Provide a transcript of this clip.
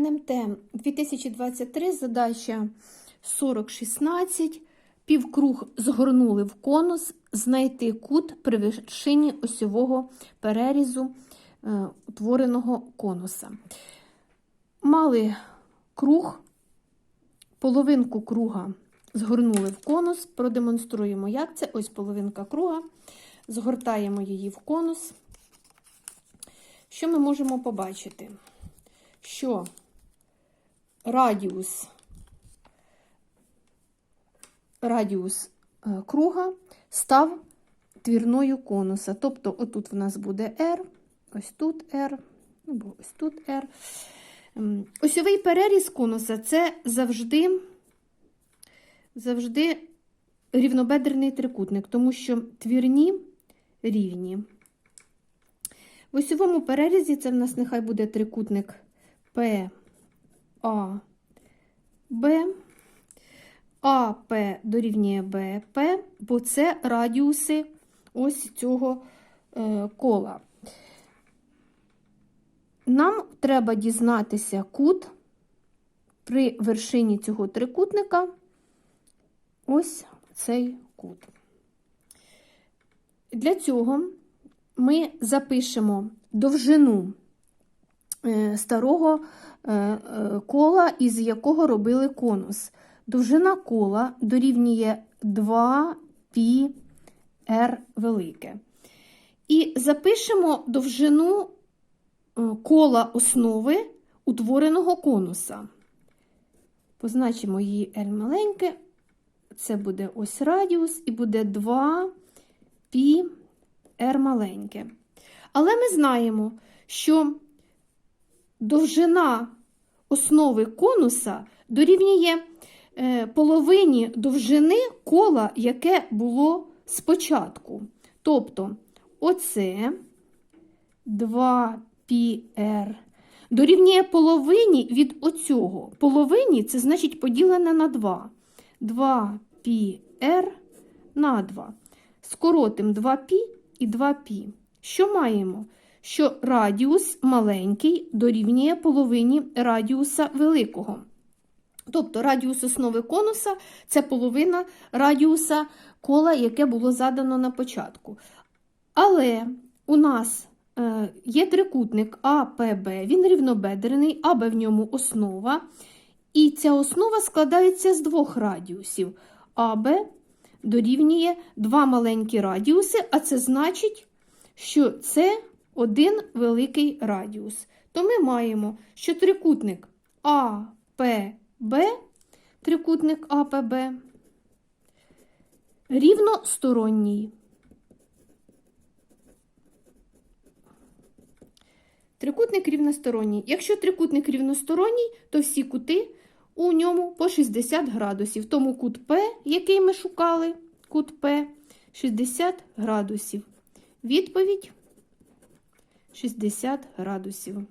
НМТ 2023, задача 4016. Півкруг згорнули в конус, знайти кут при вершині осьового перерізу е, утвореного конуса. Мали круг, половинку круга згорнули в конус, продемонструємо, як це. Ось половинка круга. Згортаємо її в конус. Що ми можемо побачити? Що радіус, радіус е, круга став твірною конуса. Тобто, отут в нас буде R, ось тут R, або ось тут R. Ем, Осьовий переріз конуса це завжди, завжди рівнобедрений трикутник, тому що твірні рівні. В осьовому перерізі це в нас нехай буде трикутник П, А, Б, АП дорівнює БП, бо це радіуси ось цього е, кола. Нам треба дізнатися кут при вершині цього трикутника, ось цей кут. Для цього ми запишемо довжину старого е, е, кола, із якого робили конус. Довжина кола дорівнює 2 π r велике. І запишемо довжину е, кола основи утвореного конуса. Позначимо її L маленьке, це буде ось радіус, і буде 2 π r маленьке. Але ми знаємо, що довжина основи конуса дорівнює е, половині довжини кола, яке було спочатку. Тобто, оце 2πr дорівнює половині від оцього. Половині це значить поділене на 2. 2πr на 2. Скоротимо 2π і 2π. Що маємо? Що радіус маленький дорівнює половині радіуса великого. Тобто радіус основи конуса це половина радіуса кола, яке було задано на початку. Але у нас е, є трикутник АПБ, він рівнобедрений, АБ в ньому основа. І ця основа складається з двох радіусів. АБ дорівнює два маленькі радіуси, а це значить, що це один великий радіус. То ми маємо, що трикутник АПБ, трикутник АПБ, рівносторонній. Трикутник рівносторонній. Якщо трикутник рівносторонній, то всі кути у ньому по 60 градусів. Тому кут П, який ми шукали, кут П 60 градусів. Відповідь 60 градусів.